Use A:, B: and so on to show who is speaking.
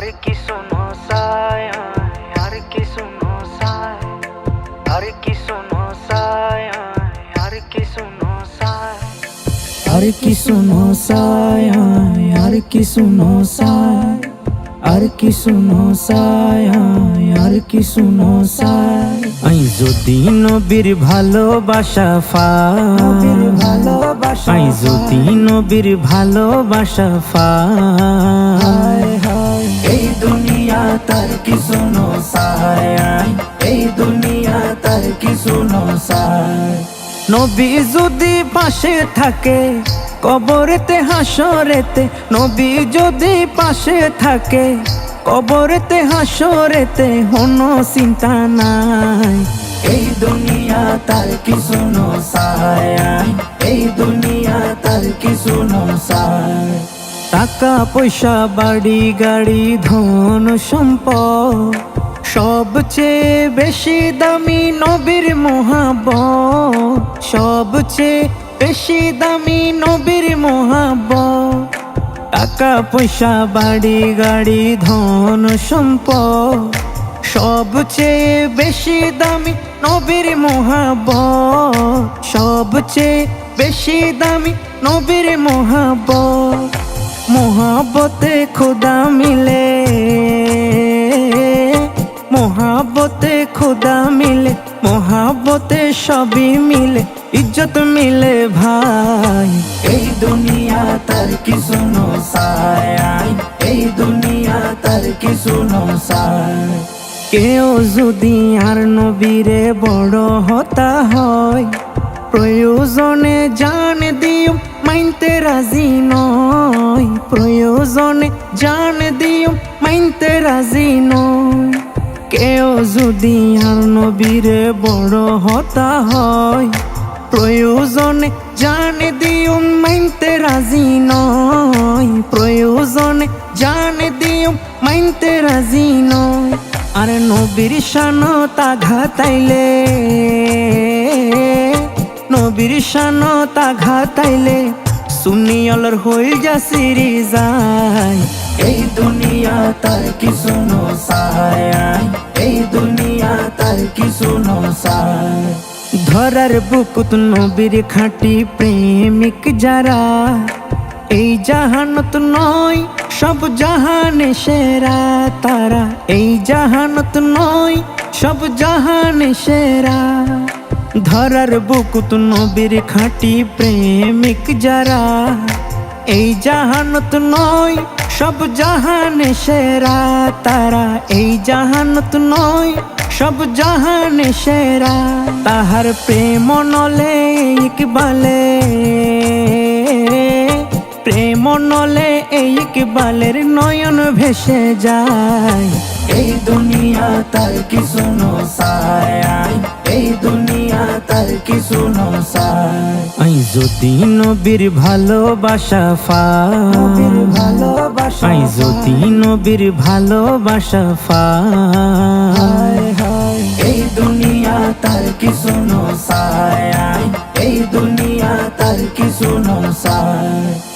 A: আর কি শোনো সায় আর কি শোনো সায় আর কি শোনো সায় আর কি শোনো সায় আর কি শোনো সায় আর কি শোনো সায় আর কি শোনো সায় আর কি শোনো সায় আই যদি নবীর ভালোবাসা ফাই
B: ভালোবাসা
A: আই যদি নবীর ভালোবাসা
B: দুনিয়া তার কি শোনো এই দুনিয়া তার কি শোনো
A: নবী যদি পাশে থাকে কবরেতে হাসরেতে নবী যদি পাশে থাকে কবরেতে হাসরেতে হনো চিন্তা নাই।
B: এই দুনিয়া তার কি শোনো এই দুনিয়া তার কি শোনো
A: টাকা পয়সা বাড়ি, গাড়ি, ধন, সম্পদ, সবচেয়ে বেশি দামি নবীর মহাব সবচেয়ে বেশি দামি নবীর মহাব টাকা পয়সা বাড়ি, গাড়ি, ধন, সম্পদ, সবচেয়ে বেশি দামি নবীর মহাব সবচেয়ে বেশি দামি নবীর মহাব মহাবতে খোদা মিলে মহাবতে খোদা মিলে মহাবতে সবই মিলে ইজ্জত মিলে ভাই
B: এই দুনিয়া তার কি শোনো সায়? এই দুনিয়া তার কি শোনো সায়?
A: কেউ যদি আর নবীরে বড় হতা হয় প্রয়োজনে জান দিও মাইনতে রাজি নয় প্রয়োজনে জান দিও। মাইনতে রাজি নয় কেউ যদি আর নবীরে বড় হতা হয়, প্রয়োজনে জান দিও। মাইনতে রাজি নয় প্রয়োজনে জান দিও। মাইনতে রাজি নয় আর নবীর শানত আঘাতাইলে নবীর শানত আঘাতাইলে সুনিয়লর হই যা সিরি যায়।
B: এই দুনিয়া তার কি শোনো সায়। এই দুনিয়া তার কি শোনো সায়।
A: ধরার বুকুত নবীর খাঁটি প্রেমিক যারা এই জাহানত নয় সব জাহানে সেরা তারা। এই জাহানত নয় সব জাহানে সেরা। ধরার বুকুত নবীর খাঁটি প্রেমিক যারা। এই জাহানত নয়, সব জাহানে সেরা তারা। এই জাহানত নয়, সব জাহানে সেরা তাহার প্রেম নলে ইকবালে। প্রেম নলে ইকবালের নয়ন ভেসে যায়।
B: এই দুনিয়া তার কিছু শুনো এই দুনিয়া তার কিছু
A: নসায়। যদি নবীর ভালোবাসা ফাবীর
B: ভালোবাসা
A: আই যদি নবীর ভালোবাসা ফা
B: এই দুনিয়া তার কিছু শুনো এই দুনিয়া তার কিছু নসায়।